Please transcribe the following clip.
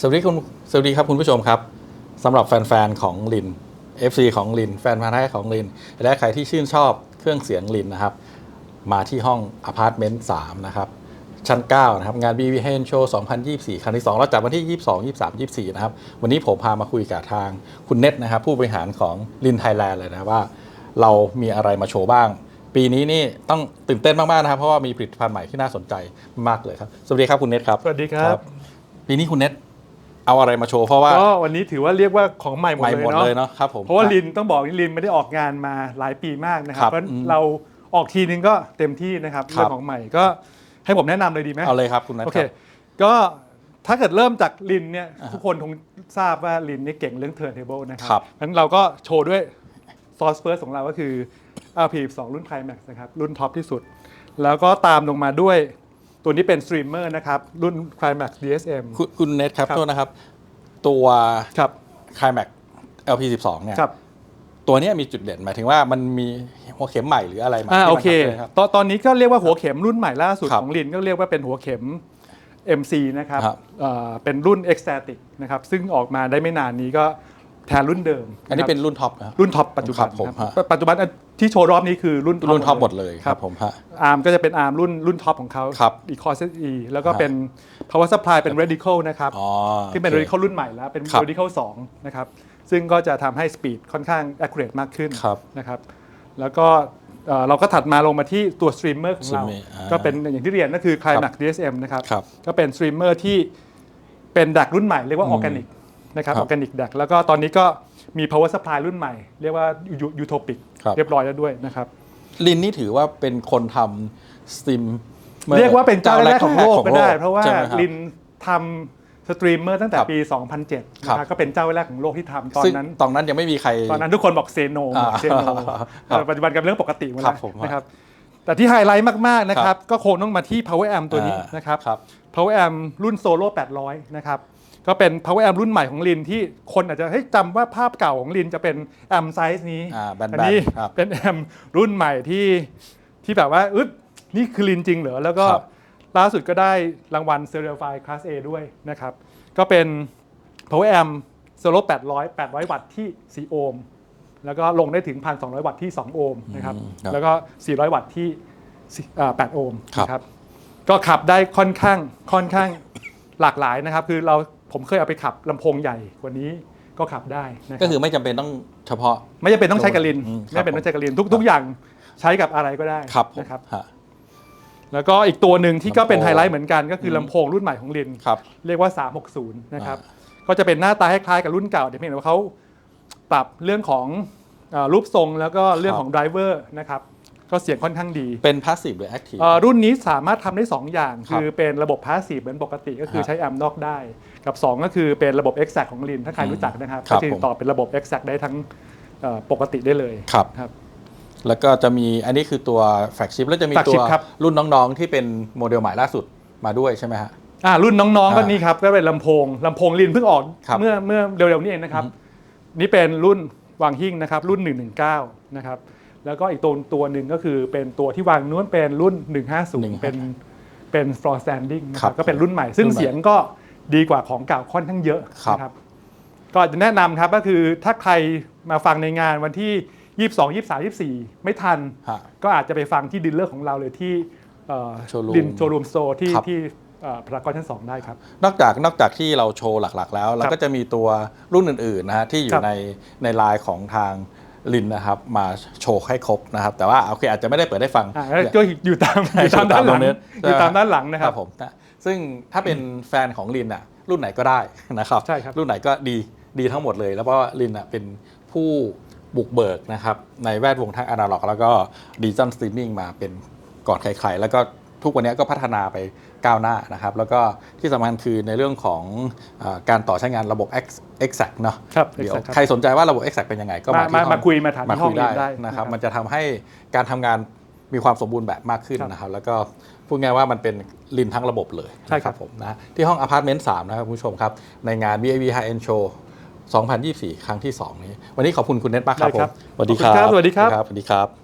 สวัสดีคุณสวัสดีครับคุณผู้ชมครับสำหรับแฟนๆของลิน FC ของลิน แฟนพันธุ์แท้ของลิน และใครที่ชื่นชอบเครื่องเสียงลินนะครับ มาที่ห้องอพาร์ตเมนต์3นะครับ ชั้น 9 นะครับ งาน BB h a n Show 2024 ครั้งที่ 2 เราจัดวันที่ 22 23 24 นะครับ วันนี้ผมพามาคุยกับทางคุณเน็ตนะครับ ผู้บริหารของลินไทยแลนด์เลยนะว่า เรามีอะไรมาโชว์บ้าง ปีนี้นี่ต้องตื่นเต้นมากๆนะครับ เพราะว่ามีผลิตภัณฑ์ใหม่ที่น่าสนใจมากเลยครับ สวัสดีครับคุณเน็ตครับ สวัสดีครับ ปีนี้คุณเน็ต เอาอะไรมาโชว์เพราะว่าก็วันนี้ถือว่าเรียกว่าของใหม่หมดใหม่เลยหมดเนาะเลยเนาะครับผมเพราะว่าลินต้องบอกว่าลินไม่ได้ออกงานมาหลายปีมากนะคครัรับบเพราะอืมเราออกทีนึงก็เต็มที่นะครับครับเรื่องของใหม่ก็ให้ผมแนะนำเลยดีไหมเอาเลยครับคุณนัทโอคเครับก็ถ้าเกิดเริ่มจากลินเนี่ยอ่าฮะทุกคนคงทราบว่าลินนี่เก่งเรื่อง turntable นะครัครับงั้นเราก็โชว์ด้วย source first ของเราก็คือ RP2 รุ่น Climax นะครับรุ่นท็อปที่สุด แล้วก็ตามลงมาด้วย ตัวนี้เป็น streamer นะครับ รุ่น Climax DSM คุณคุณเน็ตครับครับ โทษนะครับ ตัว ครับ c l i m a x LP12 เนี่ยครับ ตัวเนี้ยมีจุดเด่นหมายถึงว่ามันมีหัวเข็มใหม่หรืออะไรมาอ่าที่โอมันเค ทำให้ครับ ตอนตอนนี้ก็เรียกว่าหัวเข็มรุ่นใหม่ล่าสุดครับของลินก็เรียกว่าเป็นหัวเข็ม MC นะครับครับ เอ่อเป็นรุ่น Ecstatic นะครับ ซึ่งออกมาได้ไม่นานนี้ก็ แทนรุ่นเดิมอันนี้ะครับเป็นรุ่นท็อปนะครับรุ่นท็อปปัจจุบันครับผมครับฮะปัจจุบันอันที่โชว์รอบนี้คือรุ่นรุ่นท็อปหมดเลยครับผมฮะอาร์มก็จะเป็นอาร์มรุ่นรุ่นท็อปของเขาครับอีคอร์เซอีแล้วก็ฮะเป็น power supply เป็น radical นะครับอ๋อที่เป็นโอค radical รุ่นใหม่แล้วเป็นครับ radical 2นะครับซึ่งก็จะทำให้ speed ค่อนข้าง accurate มากขึ้นครับนะครับแล้วก็เอ่อเราก็ถัดมาลงมาที่ตัว streamer ของเรา Streamer อ่าก็เป็นอย่างที่เรียนก็คือ Climax DSM นะครับครับก็เป็น streamer ที่เป็นดักรุ่นใหม่เรียกว่า organic นะครับครับ organic ดักแล้วก็ตอนนี้ก็มี power supply รุ่นใหม่ เรียกว่า utopic ครับเรียบร้อยแล้วด้วยนะครับลินนี่ถือว่าเป็นคนทำสตรีมเรียกว่าเป็นเจ้าแรกของโลกก็ได้ เพราะว่าใช่ไหมคบลินทำสตรีมเมอร์ตั้งแต่ครับปี 2007ครันะบครับก็เป็นเจ้าแรกของโลกที่ทำตอนซึ่งนั้นตอนนั้นยังไม่มีใคร ตอนนั้นทุกคนบอกเซโนอ่าเซโนครับแต่ปัจจุบันกลายเป็นเรื่องปกติหมดครัแล้บวผมนะครับแต่ที่ไฮไลท์มาก ๆ นะครับ ก็คงต้องมาที่ Power Amp ตัวนี้อ่านนะครับครับ Power Amp รุ่น Solo 800 นะครับ ก็เป็น Power Amp รุ่นใหม่ของลินที่คนอาจจะเฮ้ยจำว่าภาพเก่าของลินจะเป็นแอมไซส์นี้อ่าแบนๆอันี้ครับเป็นแอมรุ่นใหม่ที่ที่แบบว่าอึ๊ดนี่คือลินจริงเหรอ แล้วก็ครับ ล่าสุดก็ได้รางวัล Serial File Class A ด้วยนะครับ ก็เป็น Power Amp Solo 800 800 วัตต์ที่ 4 โอห์มแล้วก็ลงได้ถึง 1,200 วัตต์ที่ 2 โอห์มนะครับอืมครับแล้วก็ 400 วัตต์ที่สี่อ่า8โอห์มครับ นะครับ ก็ขับได้ค่อนข้างค่อนข้างหลากหลายนะครับ คือเรา ผมเคยเอาไปขับลำโพงใหญ่กว่านี้ก็ขับได้นะรับก็คือไม่จำเป็นต้องเฉพาะ ไม่จำเป็นต้องใช้กระลินอืมไม่จำเป็นครับต้องใช้กระลินทุกทุกอย่างใช้กับอะไรก็ได้ครับผมนะครับ ฮะ แล้วก็อีกตัวหนึ่งที่ก็เป็นลำโพง ไฮไลท์เหมือนกันก็คือลำโพงรุ่นใหม่ของลิน ครับ เรียกว่า 360 นะครับ ก็จะเป็นหน้าตาคล้ายๆกับรุ่นเก่าแต่เพียงแต่ว่าเขาปรับเรื่องของเอ่อรูปทรงแล้วก็เรื่องของไดรเวอร์นะครับ ก็เสียงค่อนข้างดีเป็นพาสซีฟหรือแอคทีฟ เอ่อรุ่นนี้สามารถทำได้ 2 อย่าง ครับคือเป็นระบบพาสซีฟเหมือนปกติก็คือฮะใช้แอมป์นอกได้ กับ 2 ก็คือเป็นระบบ Exact ของลิน ถ้าใครรู้จักนะครับ ครัก็บจะผมต่อเป็นระบบ Exact ได้ทั้งเอ่อปกติได้เลยครับ ครับ แล้วก็จะมีอันนี้คือตัวแฟกชิปแล้วจะมีตัว flagship ครับ รุ่นน้องๆที่เป็นโมเดลใหม่ล่าสุดมาด้วยใช่ไหมฮะ อ่ารุ่นน้องๆก็อ่านี่ครับก็เป็นลำโพงลำโพงลินเพิ่งออกครับเมื่อเมื่อเร็วๆนี้เองนะครับ นี่เป็นรุ่นวางหิ้งนะครับ รุ่น 119 นะครับ แล้วก็อีกตัวตัวหนึ่งก็คือเป็นตัวที่วางนู้นเป็นรุ่น 150 เป็นเป็น floor standing นะคครัรับบก็เป็นรุ่นใหม่ ซึ่งรุ่นใหม่เสียงก็ดีกว่าของเก่าค่อนข้างเยอะครับนะครับ ก็อาจจะแนะนำครับก็คือถ้าใครมาฟังในงานวันที่ 22 23 24 ไม่ทันฮะก็อาจจะไปฟังที่ดีลเลอร์ของเราเลยที่ Showroom ดินโชว์รูมโซที่ครับที่เอ่อพารากอนชั้น 2 ได้ครับ นอกจากนอกจากที่เราโชว์หลักๆ แล้วเราก็จะมีตัวรุ่นอื่นๆนะฮะที่อครัยู่บในในไลน์ของทาง ลินนะครับมาโชว์ให้ครบนะครับ แต่ว่าโอเคอาจจะไม่ได้เปิดให้ฟังอ่าก็อยู่ตามอยู่ตามด้านหลังตรงนี้อยู่ตามด้านหลังนะครับผมนะซึ่งถ้าเป็นแฟนของลินอะรุ่นไหนก็ได้นะครับใช่ครับรุ่นไหนก็ดีดีทั้งหมดเลย แล้วเพราะว่าลินอะเป็นผู้บุกเบิกนะครับในแวดวงทางอนาล็อก แล้วก็ดิจิตอลสตรีมมิ่งมาเป็นก่อนใครๆแล้วก็ ทุกวันนี้ก็พัฒนาไปก้าวหน้านะครับ แล้วก็ที่สำคัญคือในเรื่องของเออการต่อใช้งานระบบ X- Exact เนาะครับเดี๋ยว Exact ครับใครสนใจว่าระบบ Exact เป็นยังไง ก็มามาที่ห้องมาคุยมาถามมาที่ห้คุองยได้ได้นะครับนะครับมันจะทำให้การทำงานมีความสมบูรณ์แบบมากขึ้นครับนะครับ แล้วก็พูดง่ายว่ามันเป็นลินทั้งระบบเลยใช่ครับนะผมนะที่ห้องอพาร์ตเมนต์3นะครับคุณผู้ชมครับ ในงาน BAV High End Show 2024 ครั้งที่ 2 นี้ วันนี้ขอบคุณคุณเน็ตมากครับได้ผครัมบสวัสดีขอบคุณครับสวัสดีครับสวัสดีครับ